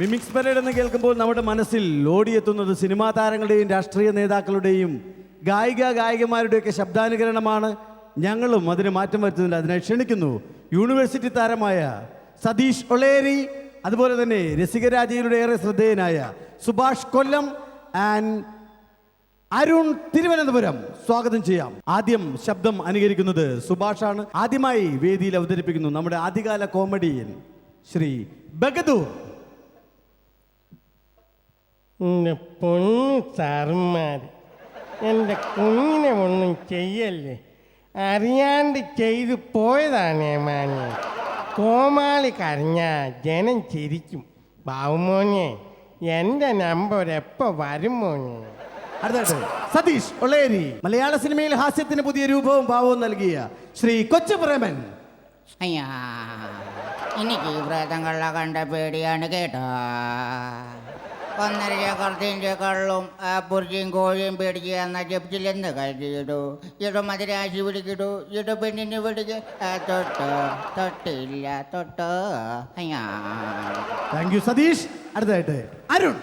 Mimics parade എന്ന് കേൾക്കുമ്പോൾ നമ്മുടെ മനസ്സിൽ ഓടിയെത്തുന്നത് സിനിമാ താരങ്ങളുടെയും രാഷ്ട്രീയ നേതാക്കളുടെയും ഗായിക ഗായികമാരുടെയൊക്കെ ശബ്ദാനുകരണമാണ്. ഞങ്ങളും അതിന് മാറ്റം വരുത്തുന്നില്ല. അതിനെ ക്ഷണിക്കുന്നു യൂണിവേഴ്സിറ്റി താരമായ സതീഷ് ഒളേരി അതുപോലെ തന്നെ രസികരാജയിലൂടെ ഏറെ ശ്രദ്ധേയനായ സുഭാഷ് കൊല്ലം ആൻഡ് അരുൺ തിരുവനന്തപുരം. സ്വാഗതം ചെയ്യാം. ആദ്യം ശബ്ദം അനുകരിക്കുന്നത് സുഭാഷാണ്. ആദ്യമായി വേദിയിൽ അവതരിപ്പിക്കുന്നു നമ്മുടെ ആദ്യകാല കോമഡിയൻ ശ്രീ ബഗദൂർ. എന്റെ പൊന്നു സാറന്മാർ എന്റെ കുഞ്ഞിനെ ഒന്നും ചെയ്യല്ലേ? അറിയാണ്ട് ചെയ്തു പോയതാണ് മാനെ കോമാളി കരഞ്ഞാൽ ജനം ചിരിക്കും. ബാവുമോനെ എന്റെ നമ്പർ എപ്പോൾ വരും മോനെ? അടുത്തായിട്ട് സതീഷ് ഒളേരി മലയാള സിനിമയിൽ ഹാസ്യത്തിന് പുതിയ രൂപവും ഭാവവും നൽകിയ ശ്രീ കൊച്ചുപ്രേമൻ. അയ്യാ എനിക്ക് ഈ പ്രേതങ്ങളെ കണ്ട പേടിയാണ് കേട്ടോ. ഒന്നര ചക്രത്തിന്റെ കള്ളും ആ പുറിച്ചിയും കോഴിയും പേടിച്ച് എന്ന ജപ്തിലെന്ന് കരുതിയിടൂ ഇട മധുരാശി പിടിക്കിടൂ ഇട പെണ്ണിന് പിടിക്ക് തൊട്ട് തൊട്ടില്ല തൊട്ട് താങ്ക് യു സതീഷ്. അടുത്തായിട്ട് അരുൺ.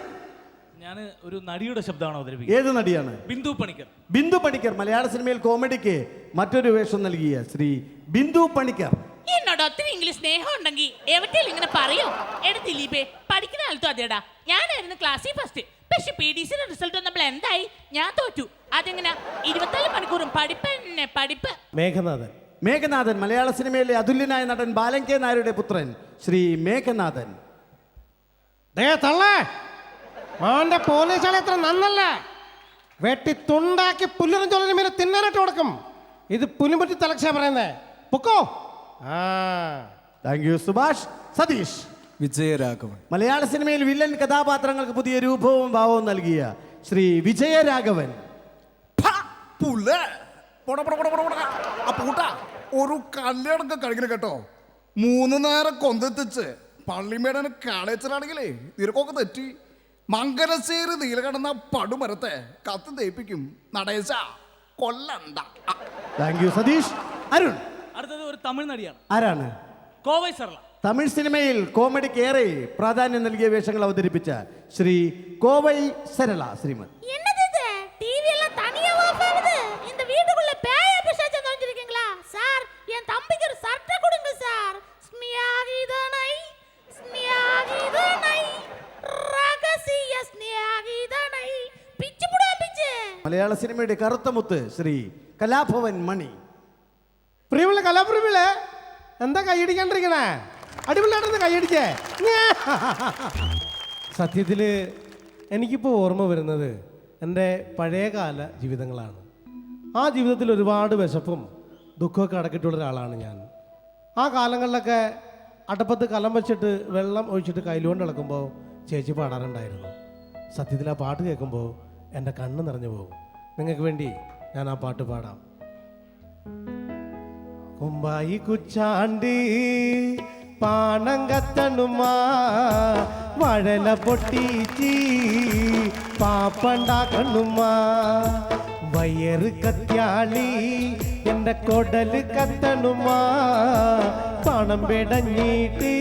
ഞാൻ ഒരു നടിയുടെ ശബ്ദമാണ് അവതരിപ്പിക്കുന്നത്. ഏത് നടിയാണ്? ബിന്ദു പണിക്കർ. ബിന്ദു പണിക്കർ മലയാള സിനിമയിൽ കോമഡിക്ക് മറ്റൊരു വേഷം നൽകിയ ശ്രീ ബിന്ദു പണിക്കർ. എന്നോട് ഒത്തിരി ഇംഗ്ലീഷ് സ്നേഹം ഉണ്ടെങ്കിൽ എവിടെയും ഇങ്ങനെ പറയോ? എടാ ദിലീപേ പഠിക്കുന്ന കാലത്തും അതേടാ. ഞാനായിരുന്നു ക്ലാസ്സിൽ ഫസ്റ്റ് പക്ഷെ പി ഡി സിയുടെ റിസൾട്ട് വന്നപ്പോൾ എന്തായി? ഞാൻ തോറ്റു. അതെങ്ങനെ? ഇരുപത്തിനാല് മണിക്കൂറും പഠിപ്പ് തന്നെ പഠിപ്പ്. മേഘനാഥൻ. മേഘനാഥൻ മലയാള സിനിമയിലെ അതുല്യനായ നടൻ ബാലൻ കെ നായരുടെ പുത്രൻ ശ്രീ മേഘനാഥൻ. ദേ തള്ളേ മോന്റെ പോലീസുകളെ എത്ര നന്നല്ല? വെട്ടി തുണ്ടാക്കി പുല്ലിനും ചൊല്ലിനും മേലെ തിന്നാനായിട്ട് കൊടുക്കും. ഇത് പുലിമുറ്റി തലക്ഷ പറയുന്നേ. പൊക്കോ? Thank you Subhash. Satheesh. Vijayaraghavan. മലയാള സിനിമയിൽ വില്ലൻ കഥാപാത്രങ്ങൾക്ക് പുതിയ രൂപവും ഭാവവും നൽകിയ ശ്രീ വിജയരാഘവൻ. പുല്ല പൊട പൊട പൊട പൊട പൊട. ആ പൂട്ട. ഒരു കല്യാണൊക്കെ കഴിക്കണം കേട്ടോ. മൂന്ന് നേരം കൊന്തെത്തിച്ച് പള്ളിമേടനെ കാളേച്ചനാണെങ്കിലേ നിരക്കൊക്കെ തെറ്റി. മംഗലശ്ശേരി നീലകടന്ന പടുമരത്തെ കത്ത് തേപ്പിക്കും. Natesha കൊല്ലണ്ട. Thank you Satheesh. Arun. അടുത്തത് ഒരു തമിഴ് നടിയാണ്. ആരാണ്? കോവൈ സർള. തമിഴ് സിനിമയിൽ കോമഡിക്ക് ഏറെ പ്രാധാന്യം നൽകിയ വേഷങ്ങൾ അവതരിപ്പിച്ച ശ്രീ കോവൈ സരള ശ്രീമത്. മലയാള സിനിമയുടെ കറുത്ത മുത്ത് ശ്രീ കലാഭവൻ മണി. പ്രിയമുള്ള കലാപ്രിയമുള്ള എന്താ കൈയടിക്കാണ്ടിരിക്കണേ അടിപൊളിയാണെന്ന് കൈയടിച്ചേ സത്യത്തിൽ എനിക്കിപ്പോൾ ഓർമ്മ വരുന്നത് എന്റെ പഴയകാല ജീവിതങ്ങളാണ്. ആ ജീവിതത്തിൽ ഒരുപാട് വിശപ്പും ദുഃഖമൊക്കെ അടക്കിയിട്ടുള്ള ഒരാളാണ് ഞാൻ. ആ കാലങ്ങളിലൊക്കെ അടപ്പത്ത് കലം വെച്ചിട്ട് വെള്ളം ഒഴിച്ചിട്ട് കയ്യിലുകൊണ്ട് ഇളക്കുമ്പോൾ ചേച്ചി പാടാറുണ്ടായിരുന്നു. സത്യത്തിൽ ആ പാട്ട് കേൾക്കുമ്പോൾ എന്റെ കണ്ണ് നിറഞ്ഞു പോകും. നിങ്ങൾക്ക് വേണ്ടി ഞാൻ ആ പാട്ട് പാടാം. കുമ്പായി പാണം കത്തണുമാ വഴല പൊട്ടിച്ച് പാപ്പണ്ടാക്കണുമാ. വയറ് കത്യാളി എന്റെ കൊടൽ കത്തണുമാ. പണം പെടഞ്ഞിട്ട്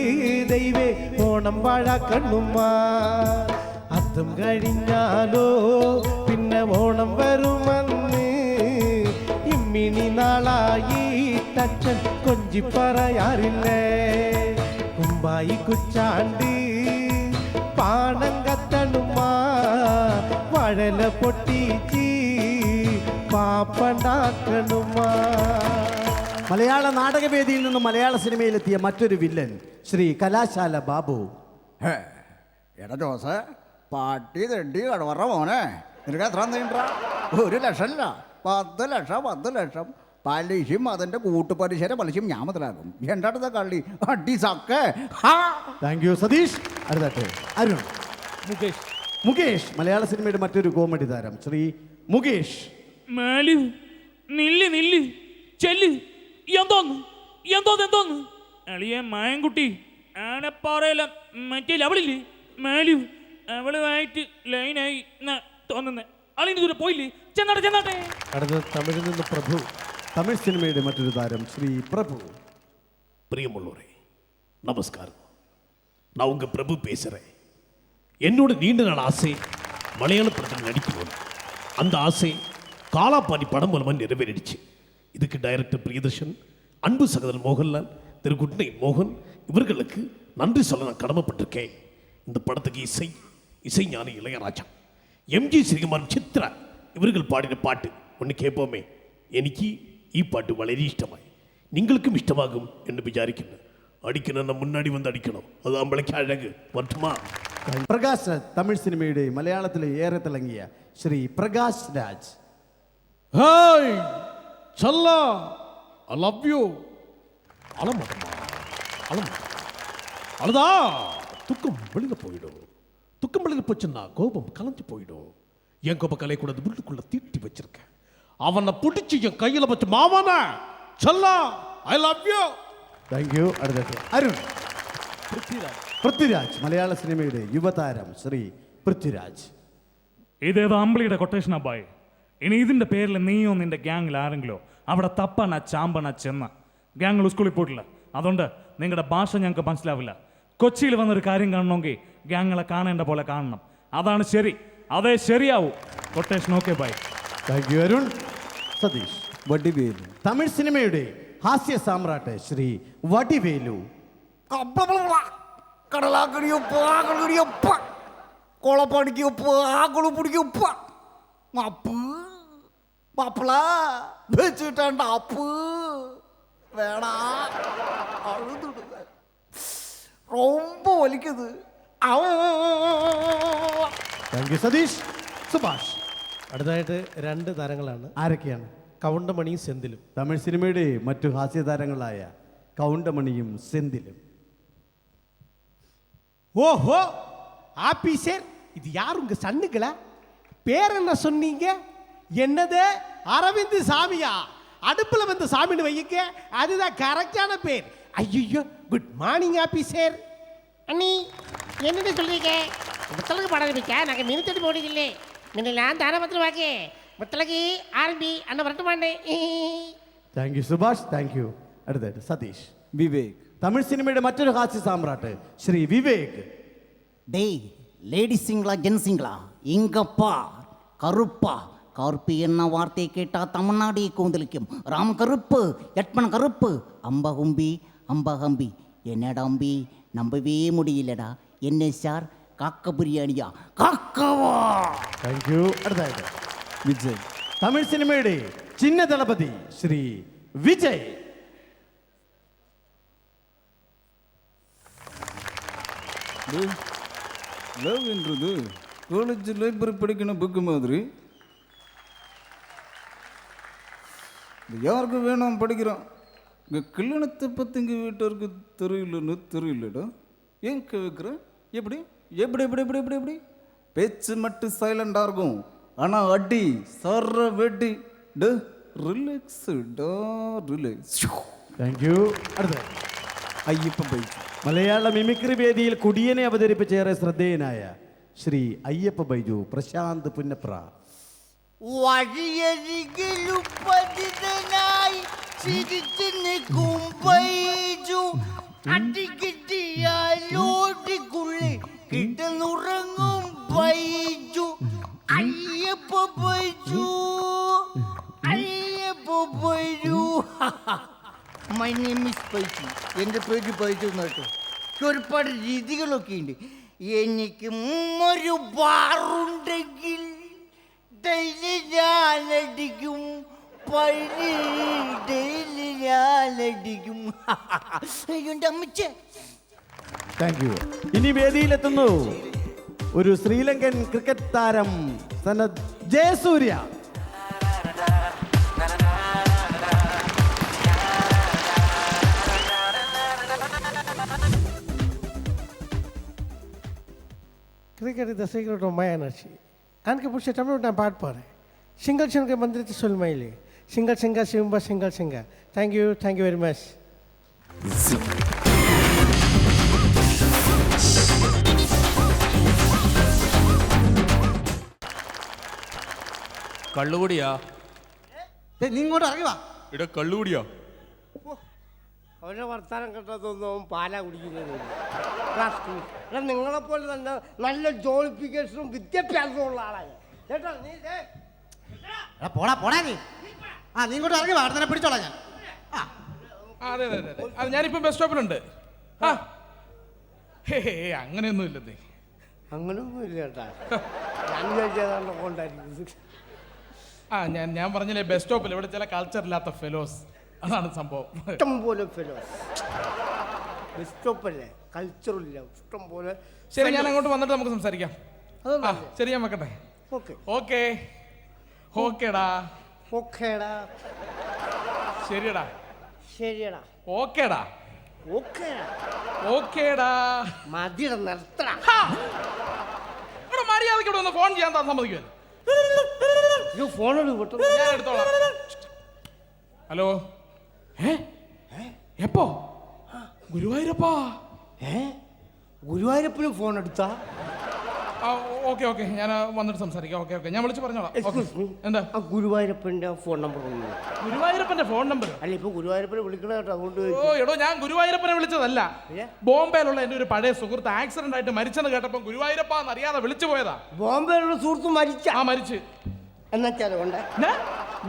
ദൈവേ ഓണം വാഴാക്കണുമാ അതും കഴിഞ്ഞാലോ പിന്നെ ഓണം വരുമെന്ന് ഇമ്മിണി നാളായി തച്ചൻ കൊഞ്ചി പറയാറില്ലേ? കുമ്പായി കുച്ചാണ്ടി പാണം കത്തണുമാ വഴല പൊട്ടിച്ചി പാപ്പണ്ടാക്കണുമാ. മലയാള നാടകവേദിയിൽ നിന്ന് മലയാള സിനിമയിലെത്തിയ മറ്റൊരു വില്ലൻ ശ്രീ കലാശാല ബാബു. എടാ ജോസ് പാട്ടി തെണ്ടി കടവറ മോനെ. നിനക്ക് എത്ര നീണ്ട ഒരു ലക്ഷമല്ല പത്ത് ലക്ഷം പത്ത് ലക്ഷം പലിശയും അതിന്റെ കൂട്ടുപലിശയുടെ പലിശയും ഞാൻ മുതലാകും എന്റെ അടുത്ത കള്ളി? അടി സക്കെ ഹാ. Thank you Satheesh. അടുത്തായിട്ട് അരുൺ. മുകേഷ്. മുകേഷ് മലയാള സിനിമയുടെ മറ്റൊരു കോമഡി താരം ശ്രീ മുകേഷ്. മേലു നില്ല് നില്ല് ചെല്ല്. എന്തോന്ന്? എന്തോന്ന് എന്തോന്ന്? അളിയെ മായൻകുട്ടി ആനപ്പാറയിലെ മറ്റേ അവളില്ലേ മേലു അവളുമായിട്ട് ലൈനായി തോന്നുന്നേ. അളിന് ദൂരെ പോയില്ലേ ചെന്നാട്ടെ ചെന്നാട്ടെ അടുത്ത തമിഴിൽ നിന്ന് പ്രഭു തമിഴ് സിനിമയുടെ മറ്റൊരു താരം ശ്രീ പ്രഭു பிரியமுள்ளோரே நமஸ்காரம் நான் உங்க பிரபு பேசுறேன் என்னோட நீண்ட நாள் ஆசை மலையாள படத்தில் நடிக்கணும் அந்த ஆசை காலாப்பாணி படம் மூலமாக நிறைவேறிடுச்சு இதுக்கு டைரக்டர் பிரியதர்ஷன் அன்பு சகோதரன் மோகன்லால் திரு குட்னை மோகன் இவர்களுக்கு நன்றி சொல்ல நான் கடமைப்பட்டிருக்கேன் இந்த படத்துக்கு இசை இசை ஞானி இளையராஜா ఎంజి శ్రీకుమార్ చిత్ర ഇവരുകൾ പാടിന പാട്ട് ഒന്ന് കേൾപ്പോമേ എനിക്ക് ഈ പാട്ട് വളരെ ഇഷ്ടമായി നിങ്ങൾക്കും ഇഷ്ടമാകും എന്ന് വിചാരിക്കുന്നു അടിക്കണമെന്ന മുന്നാടി വന്ന് അടിക്കണം അത് നമ്മളേക്ക് അഴക് വർദ്ധമാ പ്രകാശ് രാജ് തമിഴ് സിനിമയുടെ മലയാളത്തിലെ ഏറെ തിളങ്ങിയ ശ്രീ പ്രകാശ് രാജ് ഹായ് ചല്ല ஐ லவ் யூ அழமாட்டமா அழமா அழுதா துக்கம் வெளியில் போயிடும் துக்கம் வெளியில் போச்சுன்னா கோபம் கலைஞ்சு போயிடும் என் கோபம் கலையக்கூடாது உள்ளுக்குள்ள தீட்டி வச்சிருக்கேன் அவனை பிடிச்சி என் கையில் வச்சு மாமானா சல்லா I love you thank you അടുത്തത് അരുൺ പൃഥ്വിരാജ് മലയാള സിനിമയുടെ യുവതാരം ശ്രീ പൃഥ്വിരാജ് ഇതേതോ അമ്പിളിയുടെ കൊട്ടേഷൻ അബ്ബായി ഇനി ഇതിന്റെ പേരിൽ നീയോ നിന്റെ ഗ്യാങ്ങിൽ ആരെങ്കിലോ അവിടെ തപ്പണ ചാമ്പണ ചെന്ന ഗ്യാങ്ങൾ സ്കൂളിൽ പോയിട്ടില്ല അതുകൊണ്ട് നിങ്ങളുടെ ഭാഷ ഞങ്ങൾക്ക് മനസ്സിലാവില്ല കൊച്ചിയിൽ വന്നൊരു കാര്യം കാണണമെങ്കിൽ ഗ്യാങ്ങളെ കാണേണ്ട പോലെ കാണണം അതാണ് ശരി അതേ ശരിയാവൂ quotation okay bye thank you Arun Satish Vadivelu Tamil സിനിമയുടെ ഹാസ്യ സാമ്രാട്ട് ശ്രീ വടിവേലു കടലാക്കടി ഉപ്പ് ആകളടി ഉപ്പ് കൊളപ്പണിക്ക് ഉപ്പ് ആകളു പിടിക്ക് ഉപ്പ് അപ്പ് മാപ്പിള വെച്ചിട്ടണ്ട അപ്പ് വേണ അഴുതുടുക ரொம்ப വലിക്കത് താങ്ക് യു സതീഷ് സുഭാഷ് അടുത്തതായിട്ട് രണ്ട് താരങ്ങളാണ് ആരൊക്കെയാണ് കൗണ്ടമണിയും സെന്തിലും തമിഴ് സിനിമയുടെ മറ്റു ഹാസ്യതാരങ്ങളായ കൗണ്ടമണിയും സെന്തിലും ஓஹோ ஆபீசர் இது யார் உங்க சன்னுங்களா பேர் என்ன சொன்னீங்க என்னது அரவிந்த் சாமியா அடுப்புல வந்து சாமின்னு வைக்க அதுதான் கரெக்டான பேர் ஐயோ குட் மார்னிங் ஆபீசர் அண்ணி என்னென்ன சொல்றீங்க முத்தலகு பாட ஆரம்பிக்க நாங்கள் மீன் தேடி போனதில்லை முன்னெல்லாம் தான பத்திரம் வாக்கே முத்தலகு ஆரம்பி அண்ணன் வரட்டு மாட்டேன் thank you Subhash thank you അടുത്തായിട്ട് സതീഷ് വിവേക് തമിഴ് സിനിമയുടെ മറ്റൊരു ഹാസ്യ സാമ്രാട്ട് ശ്രീ വിവേക് டேய் லேடிஸுங்களா ஜென்ஸுங்களா இங்கப்பா கருப்பா கருப்பு என்ன வார்த்தையை கேட்டால் தமிழ்நாடே கூந்தலிக்கும் ராம் கருப்பு எட்மன் கருப்பு அம்பகும்பி அம்பகம்பி என்னடா அம்பி நம்பவே முடியலடா என்ன சார் காக்க பிரியாணியா காக்கவா താങ്ക് യു അടുത്തായിട്ട് വിജയ് തമിഴ് സിനിമയുടെ ചിന്ന ദളപതി ശ്രീ വിജയ് லவ் என்றது காலேஜ் லைப்ரரி படிக்கணும் புக்கு மாதிரி இது யாருக்கு வேணும் படிக்கிறோம் இங்கே கல்யாணத்தை பற்றி இங்கே வீட்டாருக்கு தெரியலன்னு தெரியலடா ஏன் கேட்குறேன் எப்படி எப்படி எப்படி எப்படி எப்படி எப்படி பேச்சு மட்டும் சைலண்டாக இருக்கும் ஆனால் அடி சர்ற வெடி டு ரிலாக்ஸு டா ரிலாக்ஸ் താങ്ക് യു അടുത്ത ஐயப்பன் பைக் മലയാള മിമിക്രി വേദിയിൽ കുടിയനെ അവതരിപ്പിച്ച ഏറെ ശ്രദ്ധേയനായ ശ്രീ അയ്യപ്പ ബൈജു പ്രശാന്ത് പുന്നപ്ര വഴിയരികിലും പതിതനായി ചിരിച്ചു നിൽക്കും ബൈജു അടികിട്ടിയാലോടിക്കുള്ളിൽ കിടന്നുറങ്ങും Baiju Ayyappa Baiju Ayyappa Paichu my name is Baiju എന്റെ പേര് പൈച്ചു എന്നാട്ടോ ഒരുപാട് രീതികളൊക്കെ ഉണ്ട്. എനിക്ക് ഒരു ബാറുണ്ടെങ്കിൽ ഡെയിലി ഞാനടിക്കും ഇനി വേദിയിലെത്തുന്നു ഒരു ശ്രീലങ്കൻ ക്രിക്കറ്റ് താരം Sanath Jayasuriya. Cricket the secret of മയാനക്ഷി എനിക്ക് പുഷ്യ തമിഴ് ഞാൻ പാട്ട് പറ സിംഗിൾ ചെങ്കിൽ മന്ദിരത്തിൽ സുൽമയിലേ ശിങ്കൽ ശിങ്ക ശിവമ്പ ശിങ്കൽ ശിങ്ക thank you thank you very much കള്ളുകൂടിയാ? നീ ഇങ്ങോട്ട് ഇറങ്ങുവാ ഇട കള്ളുകൂടിയാ? അവരുടെ വർത്താനം കിട്ടാത്തൊന്നും പാല കുടിക്കുന്നത് നിങ്ങളെപ്പോലെ തന്നെ നല്ല ജോലിഫിക്കേഷനും വിദ്യാഭ്യാസവും ഉള്ള ആളാണ് ചേട്ടാ നീ പോടാ പോടാ നീ. ആ നീ ഇങ്ങോട്ട് ഇറങ്ങി വാർത്തനെ പിടിച്ചോളാം ഞാൻ. ആ. അതെ അതെ അതെ. അതെ ഞാനിപ്പം ബസ് സ്റ്റോപ്പിലുണ്ട്. ആ. ഹേ ഹേ, അങ്ങനെയൊന്നും ഇല്ലെന്നേ അങ്ങനൊന്നും ഇല്ല കേട്ടാ ഞാൻ കൊണ്ടായിരിക്കും ആ ഞാൻ ഞാൻ പറഞ്ഞില്ലേ ബസ് സ്റ്റോപ്പിൽ ഇവിടെ ചില കൾച്ചർ ഇല്ലാത്ത ഫെലോസ് അതാണ് സംഭവം. ഇഷ്ടം പോലെ ഫെലോസ് ബസ് സ്റ്റോപ്പല്ലേ? കൾച്ചറില്ല ഇഷ്ടം പോലെ ശരി ഞാൻ അങ്ങോട്ട് വന്നിട്ട് നമുക്ക് സംസാരിക്കാം. അതൊന്നും ആ ശരി ഞാൻ വെക്കട്ടെ. ഓക്കെ. ഓക്കെ. ഓക്കേടാ. ഓക്കേടാ ശരിയടാ. ശരിയടാ. ഓക്കേടാ. ഓക്കേടാ. ഓക്കേടാ. മതിയുടെ നിർത്തടാ. ഇവിടെ മര്യാദയ്ക്ക് ഇവിടെ ഒന്ന് ഫോൺ ചെയ്യാൻ താൻ സമ്മതിക്കുമല്ലോ ഇത് ഫോണോട് കിട്ടും. ഞാൻ എടുത്തോളാം. ഹലോ? ഏ? എപ്പോ? ഗുരുവായൂരപ്പാ. ഏ? ഗുരുവായൂരപ്പനും ഫോൺ എടുത്താ? Okay okay. ഞാൻ വന്നിട്ട് സംസാരിക്കാം. Okay okay. ഞാൻ വിളിച്ച് പറഞ്ഞോളാം. എന്താ? ആ ഗുരുവായൂരപ്പന്റെ ഫോൺ നമ്പർ ഒന്ന് ഗുരുവായൂരപ്പന്റെ ഫോൺ നമ്പർ? അല്ല ഇപ്പൊ ഗുരുവായൂരപ്പനെ വിളിക്കണ കേട്ടോ അതുകൊണ്ട് ഓ എടോ ഞാൻ ഗുരുവായൂരപ്പനെ വിളിച്ചതല്ല? ബോംബെയിലുള്ള എന്റെ ഒരു പഴയ സുഹൃത്ത് ആക്സിഡന്റ് ആയിട്ട് മരിച്ചെന്ന് കേട്ടപ്പോൾ ഗുരുവായൂരപ്പ എന്ന് അറിയാതെ വിളിച്ചു പോയതാ. ബോംബെയിലുള്ള സുഹൃത്ത് മരിച്ച. ആ മരിച്ച്. എന്നുവെച്ചാൽ കൊണ്ട് എന്നാ?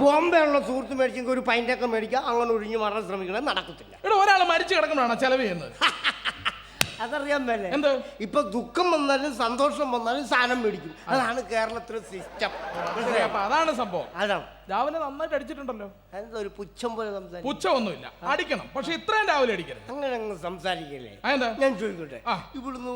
ബോംബെയിലുള്ള സുഹൃത്ത് മേടിച്ചെങ്കിൽ ഒരു പൈന്റൊക്കെ മേടിക്കുക അങ്ങനെ ഒഴിഞ്ഞു മാറാൻ ശ്രമിക്കണേ നടക്കത്തില്ല. ഇവിടെ ഒരാൾ മരിച്ചു കിടക്കണോ ചെലവ് ചെയ്യുന്നത്? അതറിയാൻ മേലെ. എന്ത്? ഇപ്പൊ ദുഃഖം വന്നാലും സന്തോഷം വന്നാലും സാധനം മേടിക്കും. അതാണ് കേരളത്തിലെ സിസ്റ്റം അപ്പൊ അതാണ് സംഭവം. അതാണ്. രാവിലെ നന്നായിട്ട് അടിച്ചിട്ടുണ്ടല്ലോ. അതെന്താ ഒരു പുച്ഛം പോലെ സംസാരിക്കും? പുച്ഛമൊന്നുമില്ല. അടിക്കണം. പക്ഷെ ഇത്രയും രാവിലെ അടിക്കരുത്. അങ്ങനെ അങ്ങ് സംസാരിക്കല്ലേ? അതെന്താ? ഞാൻ ചോദിക്കട്ടെ? ആ. ഇവിടുന്ന്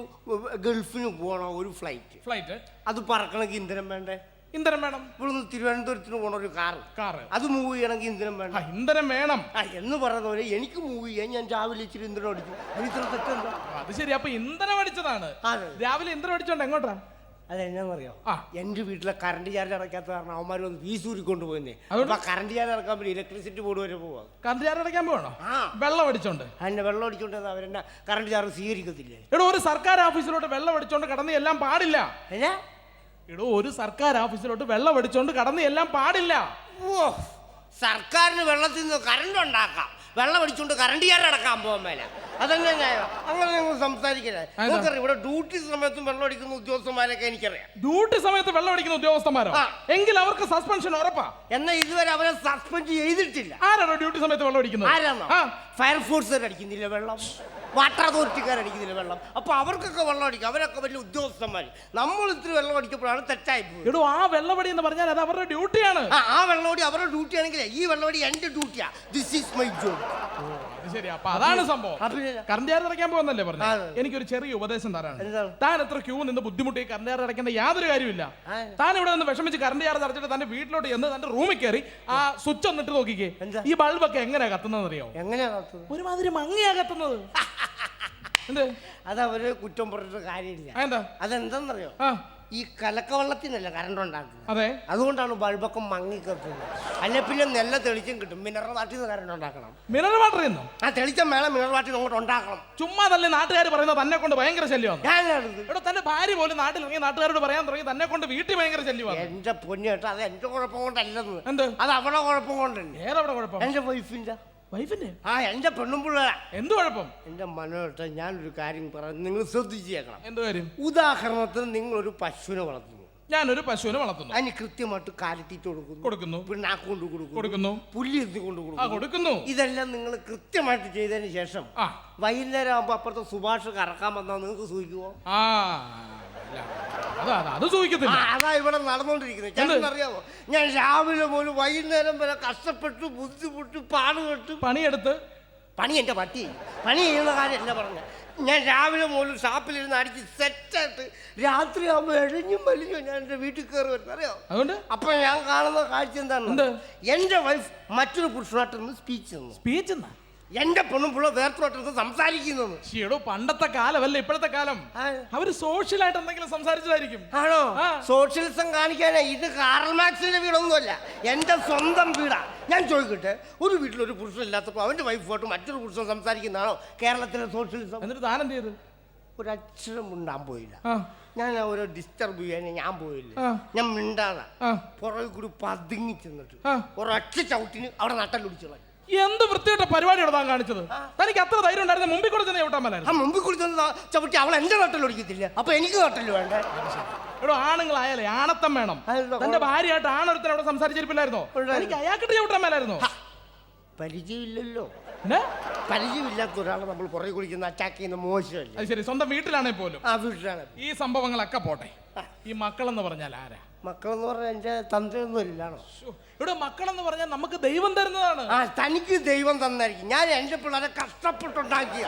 ഗൾഫിന് പോണ ഒരു ഫ്ലൈറ്റ് ഫ്ലൈറ്റ് അത് പറക്കണമെങ്കിൽ ഇന്ധനം വേണ്ടേ? ഇന്ധനം വേണം. ഇവിടുന്ന് തിരുവനന്തപുരത്തിന് പോണ ഒരു കാർ. കാർ. അത് മൂവ് ചെയ്യണമെങ്കിൽ ഇന്ധനം വേണം. ഇന്ധനം വേണം. ആ എന്ന് പറഞ്ഞ പോലെ എനിക്ക് മൂവ് ചെയ്യാൻ ഞാൻ രാവിലെ ഇച്ചിരി ഇന്ധനം അടിച്ചു. അതിന് ഇത്ര തെറ്റെന്താ? അത് ശരി. അപ്പൊ ഇന്ധനം അടിച്ചതാണ്. രാവിലെ ഇന്ധനം അടിച്ചോണ്ട് എങ്ങോട്ടാ? അതെന്നാന്നറിയോ ആ. എന്റെ വീട്ടിലെ കറണ്ട് ചാർജ് അടയ്ക്കാത്ത കാരണം അവന്മാർ ഒന്ന് ഫീസ് ഊരിക്കൊണ്ട് പോയെന്നേ? അപ്പൊ കറണ്ട് ചാർജ് അടക്കാൻ പറ്റും ഇലക്ട്രിസിറ്റി ബോർഡ് വരെ പോവാ. കറണ്ട് ചാർജ് അടയ്ക്കാൻ പോകണോ ആ. വെള്ളം അടിച്ചോണ്ട്. അതിന്റെ വെള്ളം അടിച്ചോണ്ട് അവരെന്നെ കറണ്ട് ചാർജ് സ്വീകരിക്കത്തില്ലേ? എടോ ഒരു സർക്കാർ ഓഫീസിലോട്ട് വെള്ളം അടിച്ചോണ്ട് കടന്ന് എല്ലാം പാടില്ല? എടോ ഒരു സർക്കാർ ഓഫീസിലോട്ട് വെള്ളം അടിച്ചോണ്ട് കടന്ന് എല്ലാം പാടില്ല. ഓ സർക്കാരിന് വെള്ളത്തിൽ നിന്ന് കറണ്ട് ഉണ്ടാക്കാം. വെള്ളം അടിച്ചുകൊണ്ട് കറണ്ട് ചാർജ് അടക്കാൻ പോകാൻ മേല. അതന്നെ ന്യായം? അങ്ങനെ ഞങ്ങൾ സംസാരിക്കരുത് നമുക്കറിയാം ഇവിടെ ഡ്യൂട്ടി സമയത്തും വെള്ളം അടിക്കുന്ന ഉദ്യോഗസ്ഥന്മാരൊക്കെ എനിക്കറിയാം. ഡ്യൂട്ടി സമയത്ത് വെള്ളം അടിക്കുന്ന ഉദ്യോഗസ്ഥന്മാരോ? ആ. എങ്കിൽ അവർക്ക് സസ്പെൻഷൻ ഉറപ്പാ. എന്നാൽ ഇതുവരെ അവരെ സസ്പെൻഡ് ചെയ്തിട്ടില്ല. ആരാണോ ഡ്യൂട്ടി സമയത്ത് വെള്ളം അടിക്കുന്നത്? ആരാണോ? ആ. ഫയർഫോഴ്സുകാർ അടിക്കുന്നില്ല വെള്ളം? വാട്ടർ അതോറിറ്റിക്കാർ അടിക്കുന്നില്ല വെള്ളം? അപ്പൊ അവർക്കൊക്കെ വെള്ളം അടിക്കും. അവരൊക്കെ വലിയ ഉദ്യോഗസ്ഥന്മാർ നമ്മൾ ഇത്തിരി വെള്ളം അടിക്കപ്പോഴാണ് തെറ്റായി എടോ ആ വെള്ളപടി എന്ന് പറഞ്ഞാൽ അത് അവരുടെ ഡ്യൂട്ടിയാണ്. ആ ആ വെള്ളമടി അവരുടെ ഡ്യൂട്ടി ആണെങ്കിൽ ഈ വെള്ളമടി എന്റെ ഡ്യൂട്ടിയാ. ദിസ് ഈസ് മൈ ജോബ് അത് ശരി അപ്പൊ അതാണ് സംഭവം? കറണ്ട് ചാർജ് അടയ്ക്കാൻ പോകുന്നല്ലേ പറഞ്ഞു? എനിക്ക് എനിക്കൊരു ചെറിയ ഉപദേശം തരാണ് താൻ എത്ര ക്യൂ നിന്ന് ബുദ്ധിമുട്ടി കറണ്ട് ചാർജ് അടയ്ക്കേണ്ട യാതൊരു കാര്യമില്ല ആ. താൻ ഇവിടെ നിന്ന് വിഷമിച്ച് കറണ്ട് ചാർജ് അടച്ചിട്ട് തന്റെ വീട്ടിലോട്ട് ചെന്ന് തന്റെ റൂമിൽ കയറി ആ സ്വിച്ച് ഒന്നിട്ട് നോക്കിക്കേ. എന്താ? ഈ ബൾബൊക്കെ എങ്ങനെയാ കത്തുന്നത് അറിയാമോ എങ്ങനെയാ നടത്തുന്നത് ഒരുമാതിരി മങ്ങിയാ കത്തുന്നത്. അത് അവർ കുറ്റം പറഞ്ഞിട്ട് കാര്യമില്ല. എന്താ അതെന്താന്നറിയോ? ഈ കലക്കവെള്ളത്തിനല്ല കറണ്ട് ഉണ്ടാക്കുന്നത്? അതെ. അതുകൊണ്ടാണ് ബൾബൊക്കെ മങ്ങി കത്തുന്നത് അല്ലെ പിന്നെ നല്ല തെളിച്ചം കിട്ടും. മിനറൽ വാട്ടിൽ നിന്ന് കറണ്ട് ഉണ്ടാക്കണം. മിനറൽ വാട്ടർ ആ തെളിച്ചം വേണം മിനറൽ വാട്ടിൽ നിന്ന് അങ്ങോട്ട് ഉണ്ടാക്കണം. ചുമ്മാ തന്നെ നാട്ടുകാർ പറയുന്നത് തന്നെ കൊണ്ട് ഭയങ്കര ശല്യമാണ്. ഇവിടെ തന്റെ ഭാര്യ പോലും നാട്ടിൽ ഇറങ്ങി നാട്ടുകാരോട് പറയാൻ തുടങ്ങി തന്നെ കൊണ്ട് വീട്ടിൽ ഭയങ്കര ശല്യമാണ്. എന്റെ പൊന്നേട്ടാ അത് എന്റെ കുഴപ്പം കൊണ്ടല്ലെന്ന്. എന്ത്? അത് അവിടെ കുഴപ്പം കൊണ്ടല്ലേ. ഏതവിടെ കുഴപ്പം? എന്റെ വൈഫിന്റെ വൈഫിന്റെ ആ എന്റെ പെണ്ണും പിള്ളേരാ. എന്ത് കുഴപ്പം? എന്റെ മനോട്ട ഞാനൊരു കാര്യം പറയാം. നിങ്ങൾ ശ്രദ്ധിച്ചേക്കണം. എന്ത് കാര്യം? ഉദാഹരണത്തിന് നിങ്ങൾ ഒരു പശുവിനെ വളർത്തുന്നു. ഞാനൊരു പശുവിനെ വളർത്തുന്നു. അതിന് കൃത്യമായിട്ട് കാലിത്തീറ്റ കൊടുക്കുന്നു. കൊടുക്കുന്നു. പിണ്ണാക്ക് കൊണ്ട് കൊടുക്കുന്നു. കൊടുക്കുന്നു. പുല്ല് എത്തി കൊണ്ട് കൊടുക്കുന്നു. കൊടുക്കുന്നു. ഇതെല്ലാം നിങ്ങൾ കൃത്യമായിട്ട് ചെയ്തതിന് ശേഷം വൈകുന്നേരം ആകുമ്പോൾ അപ്പുറത്തെ സുഭാഷ് കറക്കാൻ വന്നാൽ നിങ്ങൾക്ക് സൂചിക്കുവോ? ആ. അത് അത് ഇവിടെ നടന്നുകൊണ്ടിരിക്കുന്നത് ചേട്ടൻ അറിയാമോ ഞാൻ രാവിലെ പോലും വൈകുന്നേരം വരെ കഷ്ടപ്പെട്ട് ബുദ്ധിമുട്ട് പാടുപെട്ട് പണിയെടുത്ത്? പണി എന്റെ പട്ടി. പണി ചെയ്യുന്ന കാര്യം എന്നെ പറഞ്ഞ. ഞാൻ രാവിലെ മുതൽ ഷാപ്പിലിരുന്ന് അടിച്ച് സെറ്റായിട്ട് രാത്രിയാകുമ്പോൾ എഴിഞ്ഞും വലിഞ്ഞും ഞാൻ എന്റെ വീട്ടിൽ കയറി വരുന്നത് അറിയോ? അതുകൊണ്ട്? അപ്പൊ ഞാൻ കാണുന്ന കാഴ്ച എന്താണ്? എന്റെ എന്റെ വൈഫ് മറ്റൊരു പുരുഷനായിട്ട് സ്പീച്ച് സ്പീച്ച് എന്നാ എന്റെ പെണ്ണും പിള്ള വേർത്തോട്ടത്ത് സംസാരിക്കുന്നത്. ശരിയോ പണ്ടത്തെ കാലമല്ല ഇപ്പോഴത്തെ കാലം? അവർ സോഷ്യലായിട്ട് എന്തെങ്കിലും സംസാരിച്ചതായിരിക്കും. ആണോ? സോഷ്യലിസം കാണിക്കാനേ ഇത് കാറൽ മാക്സിന്റെ വീടൊന്നുമല്ല എന്റെ സ്വന്തം വീടാ. ഞാൻ ചോദിക്കട്ടെ ഒരു വീട്ടിൽ ഒരു പുരുഷൻ ഇല്ലാത്തപ്പോൾ അവന്റെ വൈഫായിട്ട് മറ്റൊരു പുരുഷൻ സംസാരിക്കുന്നതാണോ കേരളത്തിലെ സോഷ്യലിസം? എന്നിട്ട് താൻ എന്ത് ചെയ്തു ഒരു അക്ഷരം ഉണ്ടാൻ പോയില്ല ഞാൻ ഓരോ ഡിസ്റ്റർബ് ചെയ്യാൻ ഞാൻ പോയില്ല. ഞാൻ മിണ്ടാതാ. പുറകെ കൂടി പതുങ്ങി ചെന്നിട്ട്. ഒരൊറ്റ ചവിട്ടിന് അവിടെ നട്ടല്ലൊടിച്ചു കളഞ്ഞു. എന്ത് വൃത്തിയുടെ പരിപാടിയാണ് താൻ കാണിച്ചത്? തനിക്ക് അത്ര ധൈര്യം ഉണ്ടായിരുന്ന മുമ്പിൽ കൂടെ തന്നെ ചവിട്ടാൻ ആ മുമ്പിൽ മുമ്പിൽ കുളിച്ചൊന്ന് ചവിട്ടി അവൾ എന്റെ നാട്ടിൽ ഒടിക്കത്തില്ല. അപ്പൊ എനിക്ക് നട്ടൽ വേണ്ട? എടോ ആണുങ്ങളായാലേ ആണത്തം വേണം? തന്റെ ഭാര്യയായിട്ട് ആണൊരുത്തൻ അവിടെ സംസാരിച്ചിരിപ്പില്ലായിരുന്നോ. എനിക്ക് അയാൾക്കിട്ട് ചവിട്ടാൻ മേലായിരുന്നോ? പരിചയമില്ലല്ലോ. പരിചയമില്ലാത്ത ഒരാളെ നമ്മൾ പുറകെ കുളിക്കുന്ന അറ്റാക്ക് ചെയ്യുന്ന മോശമല്ലേ? ശരി സ്വന്തം വീട്ടിലാണെ പോലും. ആ വീട്ടിലാണ്. ഈ സംഭവങ്ങളൊക്കെ പോട്ടെ. ഈ മക്കളെന്ന് പറഞ്ഞാൽ ആരാ? മക്കളെന്ന് പറഞ്ഞാൽ എന്റെ തന്ത്രയൊന്നും ഇല്ലാണോ? ഇവിടെ മക്കളെന്ന് പറഞ്ഞാൽ നമുക്ക് ദൈവം തരുന്നതാണ്. ആ തനിക്ക് ദൈവം തന്നായിരിക്കും. ഞാൻ എന്റെ പിള്ളേരെ കഷ്ടപ്പെട്ടുണ്ടാക്കിയ.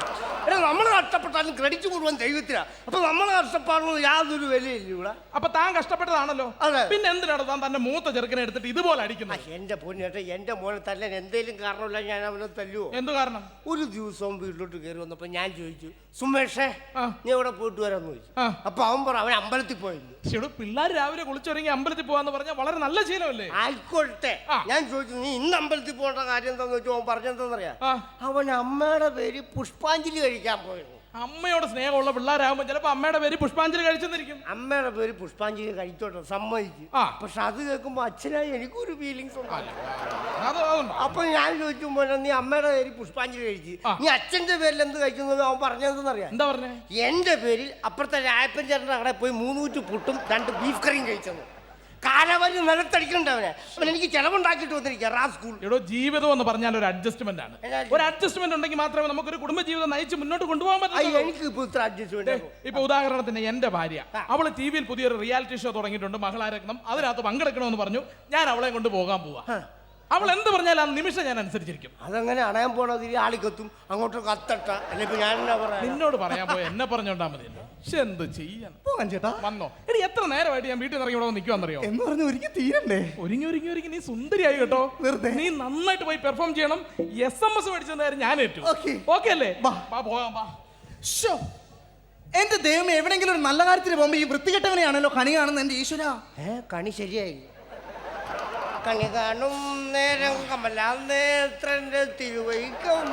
എടാ നമ്മൾ കഷ്ടപ്പെട്ടാലും ക്രെഡിറ്റ് മുഴുവൻ ദൈവത്തിനാ. അപ്പൊ നമ്മൾ കഷ്ടപ്പാടൊന്നും യാതൊരു വിലയില്ല ഇവിടെ. അപ്പൊ താൻ കഷ്ടപ്പെട്ടതാണല്ലോ. അതെ. പിന്നെ എന്തിനാണ് താൻ തന്റെ മൂത്ത ചെറുക്കനെ എടുത്തിട്ട് ഇതുപോലെ ആ, അടിക്കുന്നത് എന്റെ പൊന്നേട്ടെ എന്റെ മോനെ തല്ലാൻ എന്തേലും കാരണമില്ല ഞാൻ അവനെ തല്ലുവോ? എന്ത് കാരണം? ഒരു ദിവസവും വീട്ടിലോട്ട് കയറി വന്നപ്പോ ഞാൻ ചോദിച്ചു സുമേഷേ ആ. നീ എവിടെ പോയിട്ട് വരാന്ന് ചോദിച്ചു. ആ. അപ്പൊ അവൻ പറ അവൻ അമ്പലത്തിൽ പോയിരുന്നു. ചേട്ടു പിള്ളേർ രാവിലെ കുളിച്ചൊരുങ്ങി അമ്പലത്തിൽ പോവാന്ന് പറഞ്ഞാൽ വളരെ നല്ല ശീലമല്ലേ ആയിക്കോട്ടെ ആ. ഞാൻ ചോദിച്ചു നീ ഇന്ന് അമ്പലത്തിൽ പോകേണ്ട കാര്യം എന്താന്ന് വെച്ചു അവൻ പറഞ്ഞെന്താന്നറിയാ ആ. അവൻ അമ്മയുടെ പേര് പുഷ്പാഞ്ജലി കഴിക്കാൻ പോയിരുന്നു അമ്മയോട് സ്നേഹമുള്ള പിള്ളേരാകുമ്പോൾ ചിലപ്പോ അമ്മയുടെ പേര് പുഷ്പാഞ്ജലി കഴിച്ചെന്നിരിക്കും. അമ്മയുടെ പേര് പുഷ്പാഞ്ജലി കഴിച്ചോട്ടെ സമ്മതിക്കും ആ. പക്ഷെ അത് കേൾക്കുമ്പോ അച്ഛനായി എനിക്കൊരു ഫീലിങ്സ് ഉണ്ട്? അത് അതുണ്ടോ. അപ്പൊ ഞാൻ ചോദിച്ചു മോനെ നീ അമ്മയുടെ പേര് പുഷ്പാഞ്ജലി കഴിച്ച്. ആ. നീ അച്ഛന്റെ പേരിൽ എന്ത് കഴിക്കുന്നത്? അവൻ പറഞ്ഞതെന്നറിയാം എന്താ പറഞ്ഞേ? എന്റെ പേരിൽ അപ്പുറത്തെ രായപ്പൻ ചേട്ടന്റെ അവിടെ പോയി മൂന്നൂറ്റി പുട്ടും രണ്ട് ബീഫ് കറിയും കഴിച്ചത് കാലവരി നിലത്തടിക്കണ്ടവനെ അവൻ എനിക്ക് ചെലവുണ്ടാക്കിയിട്ട് വന്നിരിക്കുക റാ സ്കൂൾ. എടോ ജീവിതം എന്ന് പറഞ്ഞാൽ ഒരു അഡ്ജസ്റ്റ്മെന്റ് ആണ്. ഒരു അഡ്ജസ്റ്റ്മെന്റ് ഉണ്ടെങ്കിൽ മാത്രമേ നമുക്കൊരു കുടുംബ ജീവിതം നയിച്ച് മുന്നോട്ട് കൊണ്ടുപോകാൻ പറ്റൂ എനിക്ക് ഇപ്പൊ ഇത്ര അഡ്ജസ്റ്റ്മെന്റ് ഇപ്പൊ ഉദാഹരണത്തിന് എന്റെ ഭാര്യ. അവൾ ടി വിയിൽ പുതിയൊരു റിയാലിറ്റി ഷോ തുടങ്ങിയിട്ടുണ്ട്. മഹളാരത്നം. അതിനകത്ത് പങ്കെടുക്കണമെന്ന് പറഞ്ഞു. ഞാൻ അവളെ കൊണ്ട് പോകാൻ പോവാ. അവൾ എന്ത് പറഞ്ഞാലും ആ നിമിഷം ഞാൻ അനുസരിച്ചിരിക്കും. അതങ്ങനെ അണയാൻ പോണത് ഈ ആളിക്കത്തും അങ്ങോട്ട് കത്തട്ട. അല്ലെങ്കിൽ ഇപ്പൊ ഞാൻ എന്നാ പറയാ? നിന്നോട് പറയാൻ പോയ എന്നെ പറഞ്ഞോണ്ടാ മതി പക്ഷെ എന്ത് ചെയ്യണം പോകാൻ ചേട്ടാ. വന്നോ. എടി എത്ര നേരമായിട്ട് ഞാൻ വീട്ടിൽ നിന്ന് ഇറങ്ങി ഇവിടെ നിൽക്കുവാന്നറിയോ? എന്ന് പറഞ്ഞു ഒരിക്കൽ തീരണ്ടേ? ഒരുങ്ങി ഒരുങ്ങി ഒരുങ്ങി. നീ സുന്ദരിയായി കേട്ടോ. വെറുതെ. നീ നന്നായിട്ട് പോയി പെർഫോം ചെയ്യണം. എസ് എം എസ് മേടിച്ചെന്നായിരുന്നു ഞാൻ ഏറ്റു. Okay. ഓക്കെ അല്ലേ? വാ. വാ പോകാം വാ. ശ്ശോ. എന്റെ ദൈവം എവിടെങ്കിലും ഒരു നല്ല കാര്യത്തിന് പോകുമ്പോ ഈ വൃത്തികെട്ടവനെയാണല്ലോ കണി കാണുന്നത് എന്റെ ഈശ്വര? ഏ കണി ശരിയായി. കണി കാണും. നേരം കമല തിരുവൈക്കം തിരുവൈക്കം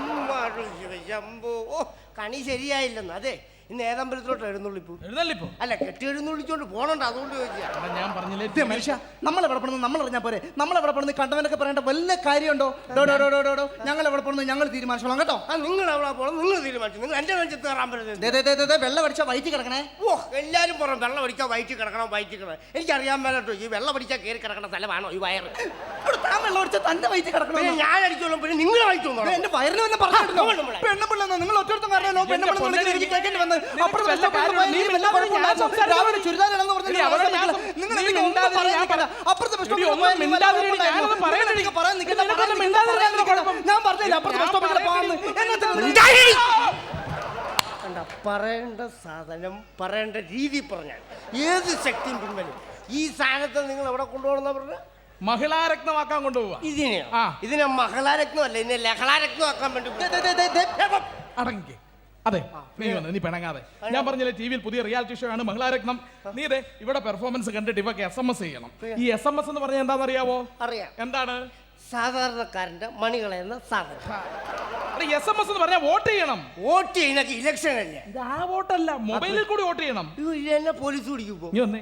ശംഭു ഓ കണി ശരിയായില്ലെന്ന്. അതെ ഇന്ന് ഏതമ്പലത്തിലോട്ട് എഴുന്നള്ളിപ്പു എഴുന്നള്ളിപ്പോ അല്ല കെട്ടി എഴുന്നള്ളിച്ചോണ്ട് പോണണ്ട അതുകൊണ്ട് ചോദിച്ചാ ഞാൻ പറഞ്ഞില്ലേ ഇത് മനുഷ്യ നമ്മൾ എവിടെ പെടുന്നു നമ്മൾ അറിഞ്ഞാ പോരെ. നമ്മൾ എവിടെ പെടുന്നു കണ്ടവനൊക്കെ പറയേണ്ട വല്ല കാര്യമുണ്ടോ? ഡോ ഡോ ഡോ ഡോ ഡോ ഡോ ഞങ്ങൾ എവിടെ പെടുന്നു ഞങ്ങൾ തീരുമാനിച്ചോളാം കേട്ടോ. ആ നിങ്ങൾ എവിടെ പോകണം നിങ്ങൾ തീരുമാനിച്ചു. നിങ്ങൾ എന്റെ വെഞ്ചത്ത് കയറാൻ പറ്റുന്നത് ദേ, ദേ, ദേ, ദേ, ദേ, വെള്ളം വൈറ്റ് വയറ്റി കിടക്കണേ. ഓ എല്ലാരും പറയും വെള്ളം അടിക്കാൻ വയറ്റി കിടക്കണം വയറ്റി കിടക്കണം? എനിക്കറിയാൻ മേലോട്ടോ ഈ വെള്ളം അടിച്ചാൽ കയറി കിടക്കണ സ്ഥലമാണോ ഈ വയറ്? ഇവിടെ താൻ വെള്ളം അടിച്ച തന്റെ വയറ്റി കിടക്കണോ? ഞാൻ അടിച്ചോളും പിന്നെ നിങ്ങൾ വയറ്റോളൂ എന്റെ വയറിന് വല്ല പറഞ്ഞു ആ, പെണ്ണുപിള്ള. പെണ്ണുപിള്ള നിങ്ങൾ ഒറ്റ കാരണമല്ലോ പെണ്ണുപിള്ള പൊന്നേ, എനിക്ക് കേൾക്കേണ്ടി വന്ന് ഞാൻ പറഞ്ഞില്ല? അപ്പുറത്തെ കണ്ട പറയേണ്ട സാധനം പറയേണ്ട രീതി പറഞ്ഞാൽ ഏത് ശക്തിയും പിൻവലും ഈ സാധനത്തെ നിങ്ങൾ എവിടെ കൊണ്ടുപോകണമെന്ന് പറഞ്ഞ? മഹിളാരത്നമാക്കാൻ കൊണ്ടുപോവാ. ഇതിനെ മഹളാരത്നം അല്ല ഇതിനെ ലഹളാരത്നമാക്കാൻ വേണ്ടി. അടങ്ങി അതെ നീ വന്ന് നീ പിണങ്ങാതെ. ഞാൻ പറഞ്ഞില്ലേ ടി വിയിൽ പുതിയ റിയാലിറ്റി ഷോ ആണ് മഹിളാരത്നം നീ ഇതേ ഇവിടെ പെർഫോമൻസ് കണ്ടിട്ട് ഇവക്ക് എസ് എം എസ് ചെയ്യണം ഈ എസ് എം എസ് എന്ന് പറഞ്ഞാൽ എന്താണെന്നറിയാവോ? അറിയാം. എന്താണ്? സാധാരണക്കാരന്റെ മണികളെന്ന സാധനം. എസ് എം എസ് എന്ന് പറഞ്ഞാൽ വോട്ട് ചെയ്യണം. വോട്ട് ചെയ്യുന്ന ഇലക്ഷൻ അല്ലേ? ആ വോട്ടല്ല മൊബൈലിൽ കൂടി വോട്ട് ചെയ്യണം. എന്നെ പോലീസ് പിടിക്കും ഇപ്പൊ. നീ വന്നേ.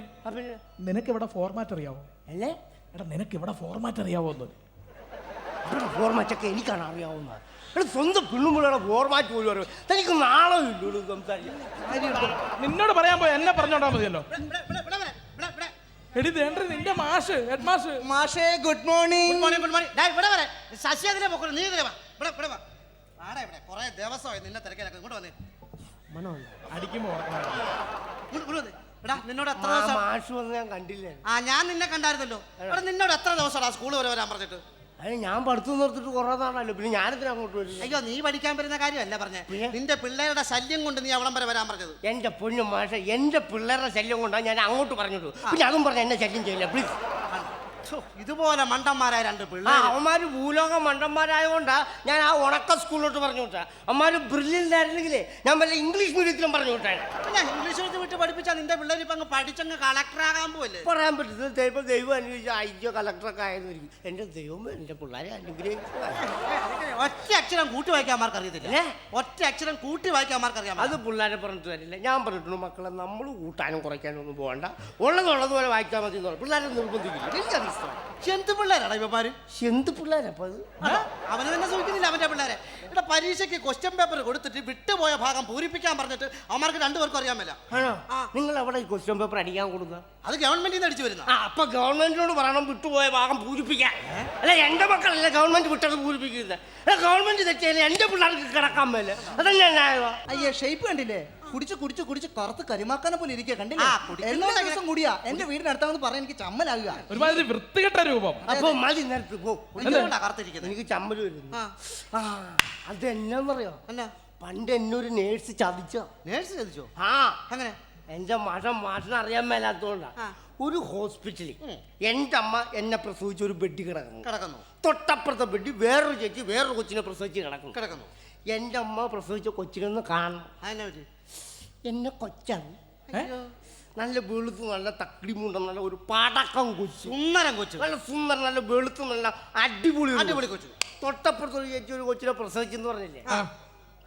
നിനക്ക് ഇവിടെ ഫോർമാറ്റ് അറിയാവോ? അല്ലേ? എടാ നിനക്ക് ഇവിടെ ഫോർമാറ്റ് അറിയാവോ എന്ന്. ഫോർമാറ്റ് ഫോർമാറ്റൊക്കെ എനിക്കാണ് അറിയാവുന്നത്. എടാ സ്വന്തം പിള്ളുമ്പോഴാണ് ഫോർമാറ്റ് പോലും അറിയാം. തനിക്ക് നാളെ ഇല്ലൂ സംസാരിക്കാം നിന്നോട് പറയാൻ പോയി എന്നെ പറഞ്ഞോണ്ടാ മതിയല്ലോ. ഇവിടെ, ഇവിടെ, ഇവിടെ ഇവിടെ, ഇവിടെ. എടി നിന്റെ മാഷ് ഹെഡ് മാഷ്? മാഷേ good morning morning good morning. ഡാ, ഇവിടെ വരെ. ശശി നീ ഇതിലെ വാ. ഇവിടെ ഇവിടെ വാ. ആടാ ഇവിടെ. കുറേ ദിവസമായി നിന്നെ തിരക്കിലൊക്കെ. ഇങ്ങോട്ട് വന്നേ. ഇങ്ങോട്ട് ഇങ്ങോട്ട് വന്നേ. എടാ നിന്നോട് എത്ര ദിവസം മാഷ് വന്ന് ഞാൻ കണ്ടില്ലേ? ആ ഞാൻ നിന്നെ കണ്ടായിരുന്നല്ലോ. എടാ നിന്നോട് എത്ര ദിവസമാടാ സ്കൂൾ വരെ വരാൻ പറഞ്ഞിട്ട്? അത് ഞാൻ പഠിത്തം നിർത്തിട്ട് കുറേ നാളല്ലോ പിന്നെ ഞാനെന്തിനാ അങ്ങോട്ട് വരും അയ്യോ നീ പഠിക്കാൻ വരുന്ന കാര്യമല്ല പറഞ്ഞേ. പിന്നെ? നിന്റെ പിള്ളേരുടെ ശല്യം കൊണ്ട് നീ അവിടം വരെ വരാൻ പറഞ്ഞത്. എന്റെ പൊന്നു മാഷെ എന്റെ പിള്ളേരുടെ ശല്യം കൊണ്ടാണ് ഞാൻ അങ്ങോട്ട് പറഞ്ഞിട്ടു പിന്നെ അതും പറഞ്ഞ എന്നെ ശല്യം ചെയ്യില്ല പ്ലീസ് ഇതുപോലെ മണ്ടന്മാരായ രണ്ട് പിള്ളേർ അവന്മാര് ഭൂലോക മണ്ടന്മാരായതുകൊണ്ടാ ഞാൻ ആ ഉണക്ക സ്കൂളിലോട്ട് പറഞ്ഞു വിട്ടാ അവന്മാര് ബ്രില്യന്റ് ആയിരുന്നെങ്കിലേ ഞാൻ വല്ല ഇംഗ്ലീഷ് മീഡിയത്തിലും പറഞ്ഞു വിട്ടാണ് ഞാൻ ഇംഗ്ലീഷ് മീഡിയത്തിൽ വിട്ട് പഠിപ്പിച്ചാൽ നിന്റെ പിള്ളേർ ഇപ്പൊ അങ്ങ് പഠിച്ചങ്ങ് കളക്ടറാകാൻ പോലെ പറയാൻ പറ്റില്ല. ചിലപ്പോൾ ദൈവം അനുഭവിച്ച അയ്യോ കളക്ടറൊക്കെ ആയിരുന്നു എന്റെ ദൈവം എന്റെ പിള്ളേരെ അനുഗ്രഹിക്കുക ഒറ്റ അക്ഷരം കൂട്ടി വായിക്കാൻ മാർക്ക് അറിയത്തില്ല. ഒറ്റ അക്ഷരം കൂട്ടി വായിക്കാൻ മാർക്ക് അറിയാം അത് പിള്ളേരെ പറഞ്ഞിട്ട് വരില്ല ഞാൻ പറഞ്ഞിട്ടുണ്ട് മക്കളെ നമ്മൾ കൂട്ടാനും കുറയ്ക്കാനും ഒന്നും പോകണ്ട. ഉള്ളതുള്ളതുപോലെ വായിച്ചാൽ മതി എന്ന് പറഞ്ഞു. പിള്ളേരെ നിർബന്ധിക്കില്ല. വാസ്തവം എന്ത് പിള്ളേരാടാ ഇവന്മാര്? എന്ത് പിള്ളേരപ്പോ അത്? അവന് തന്നെ സൂചിക്കുന്നില്ല അവന്റെ പിള്ളേരെ. ഇവിടെ പരീക്ഷയ്ക്ക് ക്വസ്റ്റ്യൻ പേപ്പർ കൊടുത്തിട്ട് വിട്ടുപോയ ഭാഗം പൂരിപ്പിക്കാൻ പറഞ്ഞിട്ട് അവന്മാർക്ക് രണ്ടുപേർക്കും അറിയാൻ മേല. ആണോ? നിങ്ങൾ അവിടെ ക്വസ്റ്റ്യൻ പേപ്പർ അടിക്കാൻ കൊടുക്കുക? അത് ഗവൺമെന്റിൽ നിന്ന് അടിച്ചു വരുന്ന. ആ അപ്പൊ ഗവൺമെന്റിനോട് പറയണം വിട്ടുപോയ ഭാഗം പൂരിപ്പിക്കാൻ. അല്ല എന്റെ മക്കളല്ല ഗവൺമെന്റ് വിട്ടത് പൂരിപ്പിക്കുന്നത്? ഗവൺമെന്റ് തെറ്റിയാൽ എന്റെ പിള്ളേർക്ക് കിടക്കാൻ മേലെ. അതല്ലേ ന്യായമാ അയ്യേ ഷേപ്പ് കണ്ടില്ലേ? കുടിച്ച് കുടിച്ച് കുടിച്ച് കറുത്ത് കരിമാക്കാനെ പോലെ ഇരിക്കുക കണ്ടില്ലേ? എല്ലാ ദിവസം കൂടിയാ. എന്റെ വീടിനടുത്താണെന്ന് പറയാൻ എനിക്ക് ചമ്മലാകുക. ഒരുമാതിരി വൃത്തികെട്ട രൂപം. അപ്പൊ മതി നേരത്തെ പോ. എന്തുകൊണ്ടാ കറുത്തിരിക്കുന്നത്? എനിക്ക് ചമ്മൽ വരുന്നു. ആ. അത് എന്നാന്നറിയോ? എന്നാ? പണ്ട് എന്നൊരു ഒരു നേഴ്സ് ചതിച്ചോ? നേഴ്സ് ചതിച്ചോ? ആ. അങ്ങനെ? എന്റെ മാഷം മാഷിനെ അറിയാൻ മേലാത്തോണ്ടാ. ഒരു ഹോസ്പിറ്റലിൽ എന്റെ അമ്മ എന്നെ പ്രസവിച്ച ഒരു ബെഡ് കിടക്കുന്നു. കിടക്കുന്നു. തൊട്ടപ്പുറത്തെ ബെഡ് വേറൊരു ചേച്ചി വേറൊരു കൊച്ചിനെ പ്രസവിച്ച് കിടക്കുന്നു. കിടക്കുന്നു. എന്റെ അമ്മ പ്രസവിച്ച കൊച്ചിനൊന്ന് കാണണം. അതിനെ പറ്റി എന്നെ കൊച്ചാണ്. നല്ല വെളുത്ത് നല്ല തക്കിടി മുണ്ട നല്ല ഒരു പടക്കം കൊച്ചു. സുന്ദരം കൊച്ചു. നല്ല സുന്ദരം നല്ല വെളുത്ത് നല്ല അടിപൊളി ഒരു അടിപൊളി കൊച്ചു. തൊട്ടപ്പുറത്ത് ഒരു ചേച്ചി ഒരു കൊച്ചിനെ പ്രസവിച്ചെന്ന് പറഞ്ഞില്ലേ?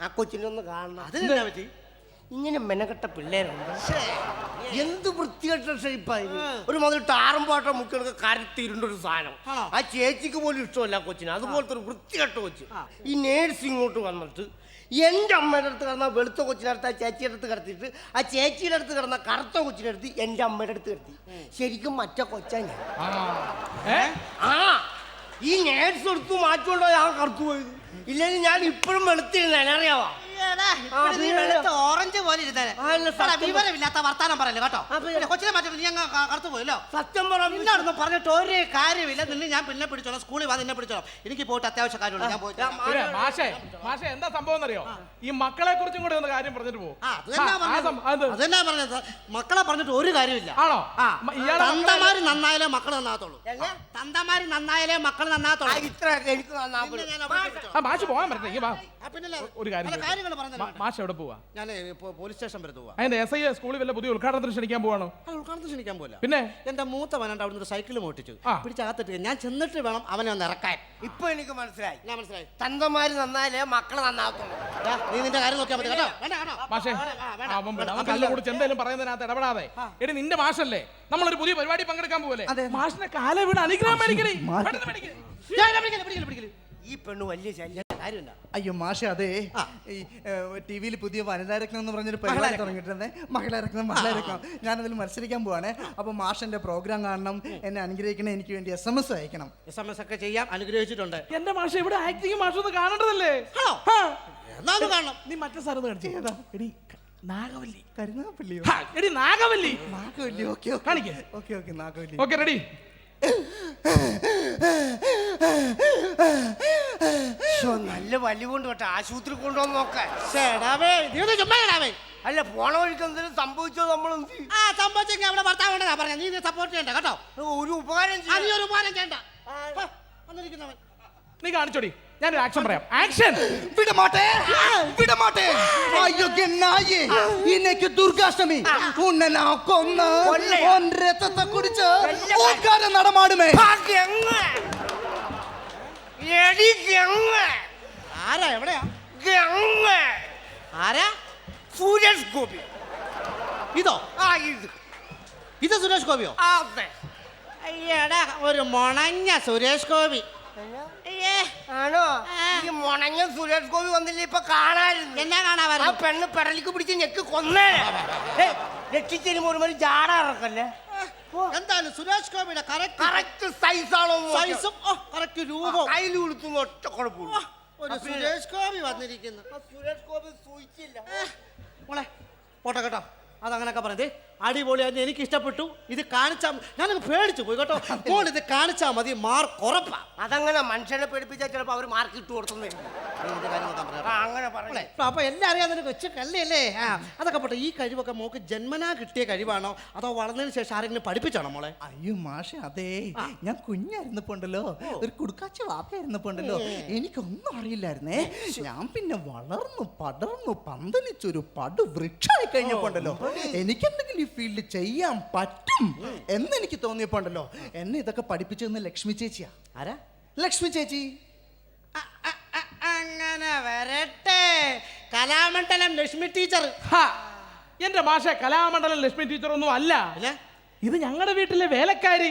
ആ കൊച്ചിനെ ഒന്ന് കാണണം. അതിനെന്താ പറ്റി? ഇങ്ങനെ മെനക്കെട്ട പിള്ളേരുണ്ട്? എന്ത് വൃത്തികെട്ട ഷേപ്പായി ഒരു മുതൽ ടാറും പാട്ടം മുക്കിയൊക്കെ കരത്തിരുണ്ട ഒരു സാധനം. ആ. ചേച്ചിക്ക് പോലും ഇഷ്ടമല്ല ആ കൊച്ചിന്. അതുപോലത്തെ ഒരു വൃത്തികെട്ട കൊച്ച്. ഈ നേഴ്സ് ഇങ്ങോട്ട് വന്നിട്ട് എന്റെ അമ്മയുടെ അടുത്ത് കിടന്ന വെളുത്ത കൊച്ചിന്റെ അടുത്ത് ആ ചേച്ചിയുടെ അടുത്ത് കിടത്തിയിട്ട് ആ ചേച്ചിയുടെ അടുത്ത് കിടന്ന കറുത്ത കൊച്ചിന്റെ അടുത്ത് എന്റെ അമ്മയുടെ അടുത്ത് കിടത്തി. ശരിക്കും മറ്റേ കൊച്ചാ ഞാൻ. ആ. ഈ നേഴ്സ് എടുത്തു മാറ്റുകൊണ്ടോ ഞാൻ കറുത്തു പോയത്? ഇല്ലെങ്കിൽ ഞാൻ ഇപ്പോഴും വെളുത്തിരുന്നേനെ അറിയാവാ? ആ, പിന്നെ ഓറഞ്ച് പോലെ ഇരുന്നേനെ വിവരമില്ലാത്ത വർത്താനം പറയല്ലേ കേട്ടോ? കൊച്ചിനെ മാറ്റി നീ അങ്ങ് കറുത്തു പോയല്ലോ സത്യം പറഞ്ഞിട്ട് ഒരു കാര്യമില്ല. നിന്നെ ഞാൻ പിന്നെ പിടിച്ചോളാം സ്കൂളിൽ വാ നിന്നെ പിടിച്ചോളാം. എനിക്ക് പോയിട്ട് അത്യാവശ്യ കാര്യമുണ്ട് ഞാൻ പോയിട്ട് മാഷേ മാഷേ എന്താ സംഭവം അറിയോ ഈ മക്കളെ കുറിച്ചും കൂടെ ഒന്ന് കാര്യം പറഞ്ഞിട്ട് പോകും പറഞ്ഞത്. മക്കളെ പറഞ്ഞിട്ട് ഒരു കാര്യമില്ല. ആണോ? തന്തമാര് നന്നായാലേ മക്കൾ നന്നാകത്തുള്ളൂ. എങ്ങനെ? തന്തമാര് നന്നായാലേ മക്കൾ നന്നാകത്തുള്ളൂ. ഇത്ര എനിക്ക് നന്നാ പിന്നെ ഞാൻ അവിടെ പിടിച്ചോളാം. മാഷ് പോകാൻ പറ്റേ വാ. ആ, പിന്നല്ലേ? ഒരു കാര്യം മാ- മാഷ് എവിടെ പോവാ? ഞാൻ പോലീസ് സ്റ്റേഷൻ വരെ പോവാ. അതിന്റെ എസ് ഐ സ്കൂളിൽ വല്ല പുതിയ ഉദ്ഘാടനത്തിന് ക്ഷണിക്കാൻ പോവാണോ? ഉദ്ഘാടനത്തിന് ക്ഷണിക്കാൻ പോലെ പിന്നെ? എന്റെ മൂത്ത വനണ്ട് അവിടുന്ന് ഒരു സൈക്കിൾ മോട്ടിച്ചു ആ. പിടിച്ചകത്തിട്ട് ഞാൻ ചെന്നിട്ട് വേണം അവനെ ഒന്ന് ഇറക്കാൻ. ഇപ്പൊ എനിക്ക് മനസ്സിലായി. ഞാൻ മനസ്സിലായി. തന്തമാര് നന്നായാലേ മക്കളെ നന്നാകത്തുള്ളൂ നീ നിന്റെ കാര്യം നോക്കിയാൽ മതി കേട്ടോ. മാഷേ. അവൻ വിട്. അവൻ വേണ്ട. കല്ല് കുടിച്ച് എന്തെങ്കിലും പറയുന്നതിനകത്ത് ഇടപെടാതെ. എടി നിന്റെ മാഷല്ലേ? നമ്മളൊരു പുതിയ പരിപാടി പങ്കെടുക്കാൻ പോലെ മാഷിനെ കാല വീണ് അനുഗ്രഹം മേടിക്കണേ. ഈ പെണ്ണ് വലിയ ശല്യം. കാര്യമില്ല അയ്യോ മാഷ അതെ ഈ ടി വിയിൽ പുതിയ വനിതാരത്നം എന്ന് പറഞ്ഞൊരു പരിപാടി തുടങ്ങിയിട്ടുണ്ട്. മഹിളാരത്നം മഹിളാരത്നം. ഞാനതിൽ മത്സരിക്കാൻ പോവാണ്. അപ്പൊ മാഷന്റെ പ്രോഗ്രാം കാണണം എന്നെ അനുഗ്രഹിക്കണേ എനിക്ക് വേണ്ടി എസ് എം എസ് അയക്കണം. എസ് എം എസ് ഒക്കെ ചെയ്യാം അനുഗ്രഹിച്ചിട്ടുണ്ട്. എന്റെ മാഷ ഇവിടെ ആക്ടിങ് മാഷ ഒന്ന് കാണേണ്ടതല്ലേ? കാണണം. നീ മറ്റേ സാറ് കാണിച്ചു. എടി നാഗവല്ലി. കരുനാഗപ്പള്ളിയോ? എടി നാഗവല്ലി. നാഗവല്ലി ഓക്കെ. കാണിക്കേ. Okay okay Nagavalli. Okay ready. നല്ല വലി കൊണ്ട് കേട്ടോ. ആശുപത്രി കൊണ്ടുവന്ന് നോക്കാൻ. ചേടാവേ നീ ഒന്ന് ചുമ്മാ ഇടാവേ അല്ല പോണ വഴിക്ക് എന്തെങ്കിലും സംഭവിച്ചോ നമ്മൾ? ആ സംഭവിച്ചെങ്കിൽ അവിടെ ഭർത്താവ് ഉണ്ടെന്നാ പറഞ്ഞ നീ സപ്പോർട്ട് ചെയ്യണ്ട കേട്ടോ. ഒരു ഉപകാരം ആ, ചെയ്യാം. നീ ഒരു ഉപകാരം ചെയ്യണ്ട. ആ, വന്നിരിക്കുന്നവൻ. നീ കാണിച്ചോടി. ഞാനൊരു ആക്ഷൻ പറയാം. ആക്ഷൻ വിടമാട്ടെ വിടമാട്ടെ. അയ്യോ നായേ ഇന്നേക്ക് ദുർഗാഷ്ടമി. ഉന്നെ നാ കൊന്ന്? ഓൻ രക്തത്തെ കുടിച്ച് ഓക്കാരൻ നടമാടുമേ. എടി ഗംഗ. ആരാ എവിടെയാ? ഗംഗ. ആരാ? സുരേഷ് ഗോപി. ഇതോ? ആ ഇത്. ഇത് സുരേഷ് ഗോപിയോ? അതെ. അയ്യടാ ഒരു മുണഞ്ഞ സുരേഷ് ഗോപി. അയ്യേ. ആണോ? ഈ മുണങ്ങ സുരേഷ് ഗോപി വന്നില്ല ഇപ്പൊ കാണാനില്ല എന്നാ ആ പെണ്ണ് പെടലിക്ക് പിടിച്ച് ഞെക്ക് കൊന്നേ. രക്ഷിച്ചതിന് ഒരു മണി ജാട ഇറക്കല്ലേ? എന്തായാലും സുരേഷ് ഗോപിയുടെ കറക്റ്റ് കറക്റ്റ് സൈസാണോ സൈസും കറക്റ്റ് രൂപം കയ്യിൽ കൊടുത്തുന്ന ഒറ്റ കുഴപ്പമില്ല ഒരു സുരേഷ് ഗോപി വന്നിരിക്കുന്നു. സുരേഷ് ഗോപി സൂചിച്ചില്ല മോളെ പോട്ടെ കേട്ടോ. അതങ്ങനൊക്കെ പറഞ്ഞത് അടിപൊളിയായിരുന്നു എനിക്ക് ഇഷ്ടപ്പെട്ടു ഇത് കാണിച്ചാൽ ഞാനങ്ങ് പേടിച്ചു പോയി കേട്ടോ. മോൾ ഇത് കാണിച്ചാൽ മതി. മാർക്ക് ഉറപ്പാ. അതങ്ങനെ മനുഷ്യനെ പേടിപ്പിച്ചാൽ ചിലപ്പോൾ അവർ മാർക്ക് ഇട്ട് കൊടുത്തുന്നേ. അങ്ങനെ പറയണേ അപ്പൊ എല്ലാം അറിയാവുന്ന കൊച്ചു കല്ലല്ലേ ആ അതൊക്കെ പോട്ടെ. ഈ കഴിവൊക്കെ മോക്ക് ജന്മനാ കിട്ടിയ കഴിവാണോ? അതോ വളർന്നതിന് ശേഷം ആരെങ്കിലും പഠിപ്പിച്ചാണോ മോളെ? അയ്യോ മാഷ അതെ. ഞാൻ കുഞ്ഞായിരുന്നപ്പോ ഉണ്ടല്ലോ ഒരു കുടുക്കാച്ച വാപ്പയായിരുന്നപ്പോ ഉണ്ടല്ലോ എനിക്കൊന്നും അറിയില്ലായിരുന്നേ. ഞാൻ പിന്നെ വളർന്നു പടർന്നു പന്തലിച്ചൊരു പടു വൃക്ഷമായി കഴിഞ്ഞപ്പോ ഉണ്ടല്ലോ എനിക്കെന്തെങ്കിലും ഫീൽഡ് ചെയ്യാൻ പറ്റും എന്ന് എനിക്ക് തോന്നിയപ്പോ ഉണ്ടല്ലോ എന്നെ ഇതൊക്കെ പഠിപ്പിച്ചതെന്ന് ലക്ഷ്മി ചേച്ചിയാ. ആരാ? ലക്ഷ്മി ചേച്ചി. അങ്ങനെ വരട്ടെ. കലാമണ്ഡലം ലക്ഷ്മി ടീച്ചർ. ഹാ, എന്റെ മാഷ കലാമണ്ഡലം ലക്ഷ്മി ടീച്ചർ ഒന്നും അല്ല. ഇത് ഞങ്ങളുടെ വീട്ടിലെ വേലക്കാരി.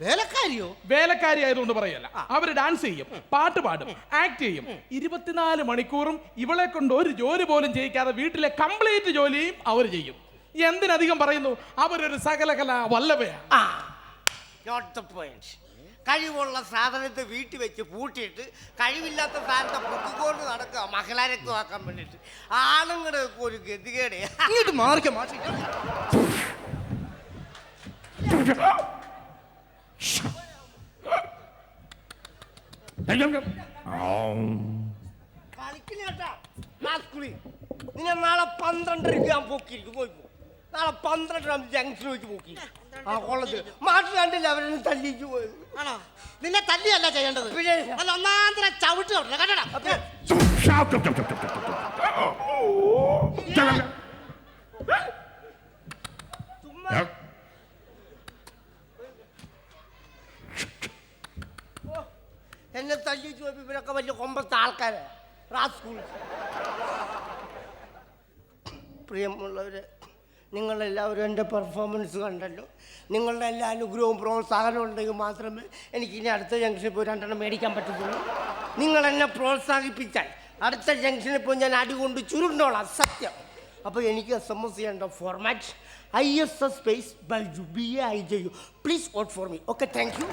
വേലക്കാരിയോ? വേലക്കാരി ആയതുകൊണ്ട് പറയല്ല. അവർ ഡാൻസ് ചെയ്യും പാട്ട് പാടും ആക്ട് ചെയ്യും. ഇരുപത്തിനാല് മണിക്കൂറും ഇവളെ കൊണ്ട് ഒരു ജോലി പോലും ചെയ്യിക്കാതെ വീട്ടിലെ കംപ്ലീറ്റ് ജോലിയും അവർ ചെയ്യും. എന്തിനധികം പറയുന്നു? അവരൊരു സകലകല കല ആ നോട്ട് ദ പോയിന്റ് കഴിവുള്ള സാധനത്തെ വീട്ടിൽ വെച്ച് പൂട്ടിയിട്ട് കഴിവില്ലാത്ത സാധനത്തെ പൊക്കിക്കൊണ്ട് നടക്കുക മഹിളാരക്തമാക്കാൻ വേണ്ടിയിട്ട്. ആണുങ്ങളുടെ ഒക്കെ ഒരു ഗതികേട്. ഇങ്ങോട്ട് മാറിക്ക മാറ്റി. കേട്ടാ. നിന്നെ നാളെ പന്ത്രണ്ടരയ്ക്ക് ഞാൻ പൊക്കിയിരിക്കും. പോയി. നാളെ പന്ത്രണ്ടര ജംഗ്ഷനിൽ വെച്ച് പോക്കി ആ കൊള്ളത്ത് മാറ്റി കണ്ടില്ല അവരെന്നെ തല്ലിച്ചു പോയത്? ആണോ? നിന്നെ തല്ലിയല്ല ചെയ്യേണ്ടത്. പിന്നെ? നല്ല ഒന്നാന്തര ചവിട്ട് തൊട്ടില്ല കേട്ടോടാ ചുമ്മാ എന്നെ തല്ലിച്ചു പോയപ്പോ ഇവരൊക്കെ വലിയ കൊമ്പത്തെ ആൾക്കാരെ. റാസ്കൂൾ പ്രിയമുള്ളവരെ നിങ്ങളെല്ലാവരും എന്റെ പെർഫോമൻസ് കണ്ടല്ലോ. നിങ്ങളുടെ എല്ലാ അനുഗ്രഹവും പ്രോത്സാഹനവും ഉണ്ടെങ്കിൽ മാത്രമേ എനിക്ക് ഇനി അടുത്ത ജംഗ്ഷനിൽ പോയി രണ്ടെണ്ണം മേടിക്കാൻ പറ്റത്തുള്ളൂ. നിങ്ങൾ എന്നെ പ്രോത്സാഹിപ്പിച്ചാൽ അടുത്ത ജംഗ്ഷനിൽ പോയി ഞാൻ അടികൊണ്ട് ചുരുണ്ടോളാം സത്യം. അപ്പോൾ എനിക്ക് എസ് എം എസ് ചെയ്യേണ്ട format I S S space by B I J U please vote for me okay thank you